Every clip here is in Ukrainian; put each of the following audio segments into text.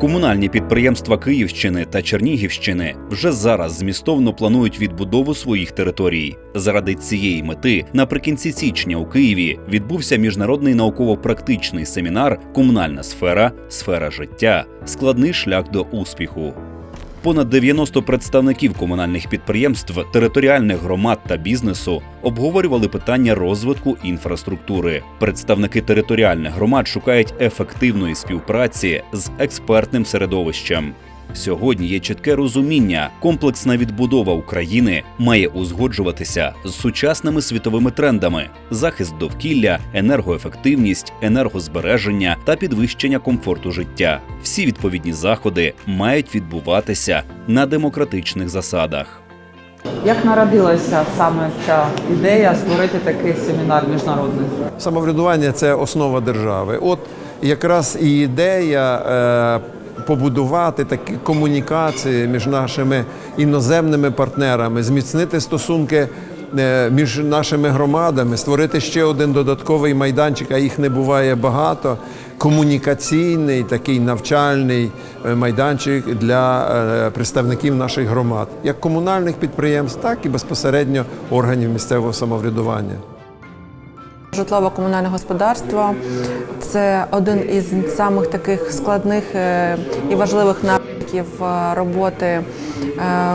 Комунальні підприємства Київщини та Чернігівщини вже зараз змістовно планують відбудову своїх територій. Заради цієї мети наприкінці січня у Києві відбувся міжнародний науково-практичний семінар Комунальна сфера, сфера життя, складний шлях до успіху. Понад 90 представників комунальних підприємств, територіальних громад та бізнесу обговорювали питання розвитку інфраструктури. Представники територіальних громад шукають ефективної співпраці з експертним середовищем. Сьогодні є чітке розуміння, комплексна відбудова України має узгоджуватися з сучасними світовими трендами: захист довкілля, енергоефективність, енергозбереження та підвищення комфорту життя. Всі відповідні заходи мають відбуватися на демократичних засадах. Як народилася саме ця ідея створити такий семінар міжнародний? Самоврядування це основа держави. От якраз і ідея е, побудувати такі комунікації між нашими іноземними партнерами, зміцнити стосунки. е, Між нашими громадами створити ще один додатковий майданчик, а їх не буває багато. Комунікаційний такий навчальний е, майданчик для е, представників наших громад, як комунальних підприємств, так і безпосередньо органів місцевого самоврядування. Житлово-комунальне господарство це один із самих таких складних е, і важливих напрямків е, роботи е,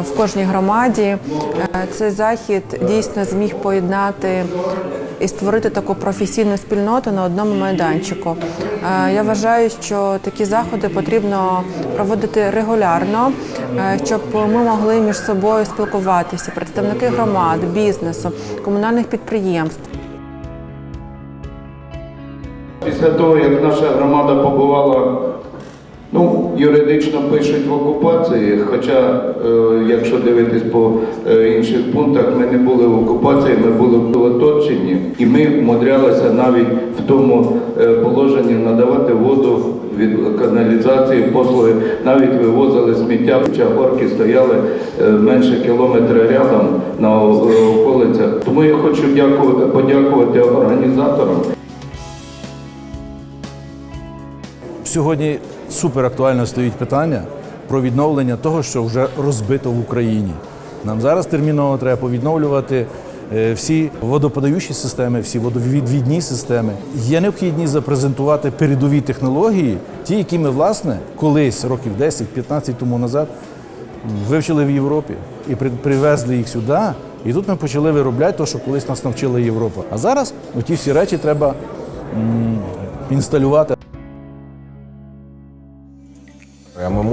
в кожній громаді. Цей захід дійсно зміг поєднати і створити таку професійну спільноту на одному майданчику. Я вважаю, що такі заходи потрібно проводити регулярно, щоб ми могли між собою спілкуватися, представники громад, бізнесу, комунальних підприємств. Після того, як наша громада побувала, ну, юридично пишуть в окупації, хоча, е, якщо дивитись по е, інших пунктах, ми не були в окупації, ми були в оточенні, і ми вмудрялися навіть в тому е, положенні надавати воду від каналізації, послуги, навіть вивозили сміття, хоча горки стояли менше кілометра рядом на околицях. Тому я хочу дякувати, подякувати організаторам. Сьогодні супер актуально стоїть питання про відновлення того, що вже розбито в Україні. Нам зараз терміново треба повідновлювати е, всі водоподаючі системи, всі водовідвідні системи. Є необхідність запрезентувати передові технології, ті, які ми, власне, колись, років 10-15 тому назад, вивчили в Європі і привезли їх сюди. І тут ми почали виробляти те, що колись нас навчила Європа. А зараз ті всі речі треба інсталювати.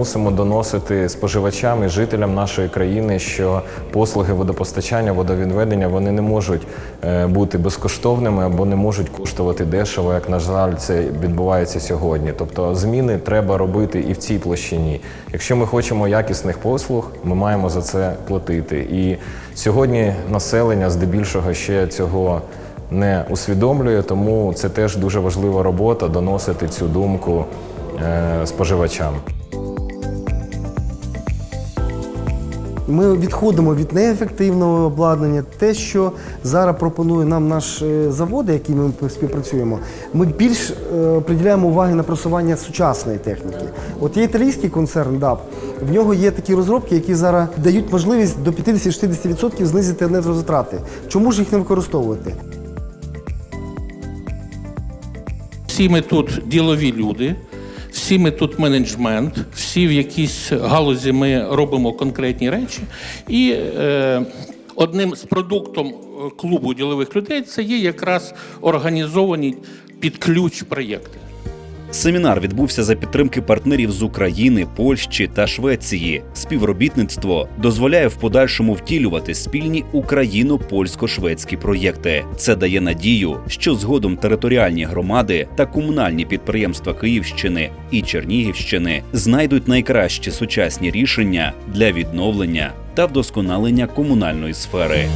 Мусимо доносити споживачам і жителям нашої країни, що послуги водопостачання, водовідведення вони не можуть е, бути безкоштовними або не можуть коштувати дешево, як на жаль, це відбувається сьогодні. Тобто зміни треба робити і в цій площині. Якщо ми хочемо якісних послуг, ми маємо за це платити. І сьогодні населення здебільшого ще цього не усвідомлює, тому це теж дуже важлива робота доносити цю думку е, споживачам. Ми відходимо від неефективного обладнання. Те, що зараз пропонує нам наш е, завод, який ми співпрацюємо, ми більш е, приділяємо уваги на просування сучасної техніки. От є італійський концерн DAP, в нього є такі розробки, які зараз дають можливість до 50-60% знизити енергозатрати. Чому ж їх не використовувати? Всі ми тут ділові люди, всі ми тут менеджмент, всі в якійсь галузі ми робимо конкретні речі. І е, одним з продуктом е, клубу ділових людей це є якраз організовані під ключ проєкти. Семінар відбувся за підтримки партнерів з України, Польщі та Швеції. Співробітництво дозволяє в подальшому втілювати спільні україно-польсько-шведські проєкти. Це дає надію, що згодом територіальні громади та комунальні підприємства Київщини і Чернігівщини знайдуть найкращі сучасні рішення для відновлення та вдосконалення комунальної сфери.